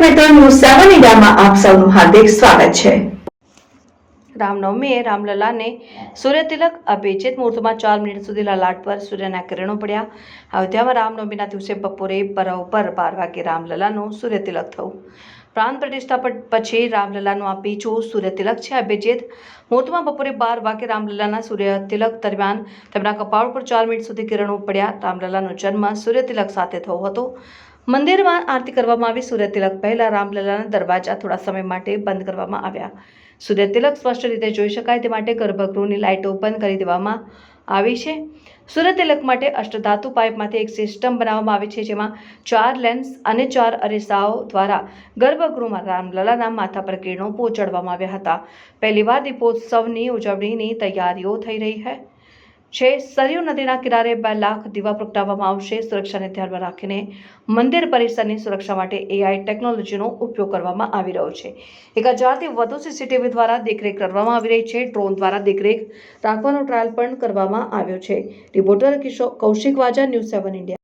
News સેવન ઇન્ડિયામાં આપ સૌનું હાર્દિક સ્વાગત છે. રામનવમીએ રામલલાને સૂર્યતિલક અભિજીત મુહૂર્તમાં ચાર મિનિટ સુધી લલાટ પર સૂર્યના કિરણો પડ્યા. અયોધ્યામાં રામનવમીના દિવસે બપોરે પરવ પર બાર વાગે રામલલાનું સૂર્યતિલક થયું. પ્રાણ પ્રતિષ્ઠા પછી રામલલાનું આ બીજું સૂર્યતિલક છે અભિજીત. મુહૂર્તમાં બપોરે બાર વાગે રામલલાના સૂર્યતિલક દરમિયાન તેમના કપાળ પર ચાર મિનિટ સુધી કિરણો પડ્યા. રામલલાનો જન્મ સૂર્યતિલક સાથે થયો હતો. મંદિરમાં આરતી કરવામાં આવી. સૂર્યતિલક પહેલા રામલલાના દરવાજા થોડા સમય માટે બંધ કરવામાં આવ્યા. સૂર્યતિલક સ્પષ્ટ રીતે જોઈ શકાય તે માટે ગર્ભગૃહની લાઇટો બંધ કરી દેવામાં આવી છે. સૂર્યતિલક માટે અષ્ટધાતુ પાઇપમાંથી એક સિસ્ટમ બનાવવામાં આવી છે, જેમાં ચાર લેન્સ અને ચાર અરીસાઓ દ્વારા ગર્ભગૃહમાં રામલલાના માથા પર કિરણો પહોંચાડવામાં આવ્યા હતા. પહેલીવાર દીપોત્સવની ઉજવણીની તૈયારીઓ થઈ રહી છે. છે. સરયુ નદીના કિનારે બે લાખ દીવા પ્રગટાવવામાં આવશે. સુરક્ષાને ધ્યાનમાં રાખીને મંદિર પરિસરની સુરક્ષા માટે એઆઈ ટેકનોલોજીનો ઉપયોગ કરવામાં આવી રહ્યો છે. એક હજારથી વધુ સીસીટીવી દ્વારા દેખરેખ કરવામાં આવી રહી છે. ડ્રોન દ્વારા દેખરેખ રાખવાનો ટ્રાયલ પણ કરવામાં આવ્યો છે. Reporter Kishor Kaushik Vaja news seven India